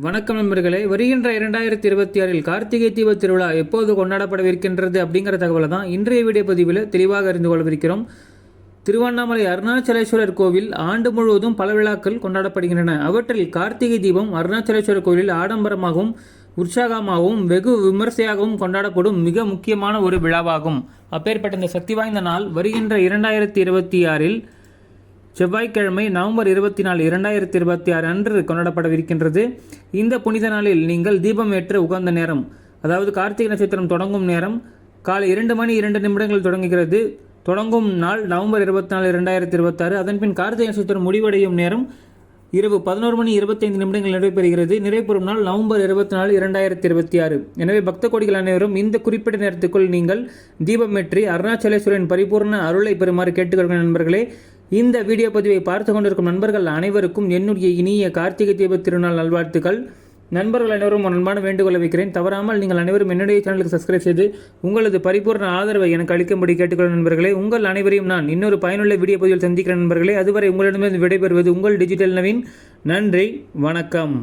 வணக்கம் நண்பர்களே வருகின்ற இரண்டாயிரத்தி இருபத்தி ஆறில் கார்த்திகை தீப திருவிழா எப்போது கொண்டாடப்படவிருக்கின்றது அப்படிங்கிற தகவலை தான் இன்றைய வீடியோ பதிவில் தெளிவாக அறிந்து கொள்ளவிருக்கிறோம். திருவண்ணாமலை அருணாச்சலேஸ்வரர் கோவில் ஆண்டு முழுவதும் பல விழாக்கள் கொண்டாடப்படுகின்றன. அவற்றில் கார்த்திகை தீபம் அருணாச்சலேஸ்வரர் கோவிலில் ஆடம்பரமாகவும் உற்சாகமாகவும் வெகு விமர்சையாகவும் கொண்டாடப்படும் மிக முக்கியமான ஒரு விழாவாகும். அப்பேற்பட்ட இந்த சக்தி வாய்ந்த நாள் வருகின்ற இரண்டாயிரத்தி இருபத்தி ஆறில் செவ்வாய்க்கிழமை நவம்பர் இருபத்தி நாலு இரண்டாயிரத்தி இருபத்தி ஆறு அன்று கொண்டாடப்படவிருக்கின்றது. இந்த புனித நாளில் நீங்கள் தீபம் ஏற்ற உகந்த நேரம் அதாவது கார்த்திகை நட்சத்திரம் தொடங்கும் நேரம் காலை இரண்டு மணி இரண்டு நிமிடங்கள் தொடங்குகிறது. தொடங்கும் நாள் நவம்பர் இருபத்தி நாலு இரண்டாயிரத்தி இருபத்தாறு அதன்பின் கார்த்திகை நட்சத்திரம் முடிவடையும் நேரம் இரவு பதினோரு மணி இருபத்தைந்து நிமிடங்கள் நடைபெறுகிறது. நிறைவுறும் நாள் நவம்பர் இருபத்தி நாலு இரண்டாயிரத்தி இருபத்தி ஆறு. எனவே பக்த கோடிகள் அனைவரும் இந்த குறிப்பிட்ட நேரத்துக்குள் நீங்கள் தீபமேற்றி அருணாச்சலேஸ்வரின் பரிபூர்ண அருளை பெறுமாறு கேட்டுக்கொள்கிற நண்பர்களே. இந்த வீடியோ பதிவை பார்த்து கொண்டிருக்கும் நண்பர்கள் அனைவருக்கும் என்னுடைய இனிய கார்த்திகை தீப திருநாள் நல்வாழ்த்துக்கள். நண்பர்கள் அனைவரும் ஒரு அன்பான வேண்டுகோளை வைக்கிறேன். தவறாமல் நீங்கள் அனைவரும் என்னுடைய சேனலுக்கு சப்ஸ்கிரைப் செய்து உங்களது பரிபூர்ண ஆதரவை எனக்கு அளிக்கும்படி கேட்டுக்கொள்ள நண்பர்களே. உங்கள் அனைவரையும் நான் இன்னொரு பயனுள்ள வீடியோ பதிவில் சந்திக்கிறேன் நண்பர்களே. அதுவரை உங்களிடமிருந்து விடைபெறுவது உங்கள் டிஜிட்டல் நவீன். நன்றி. வணக்கம்.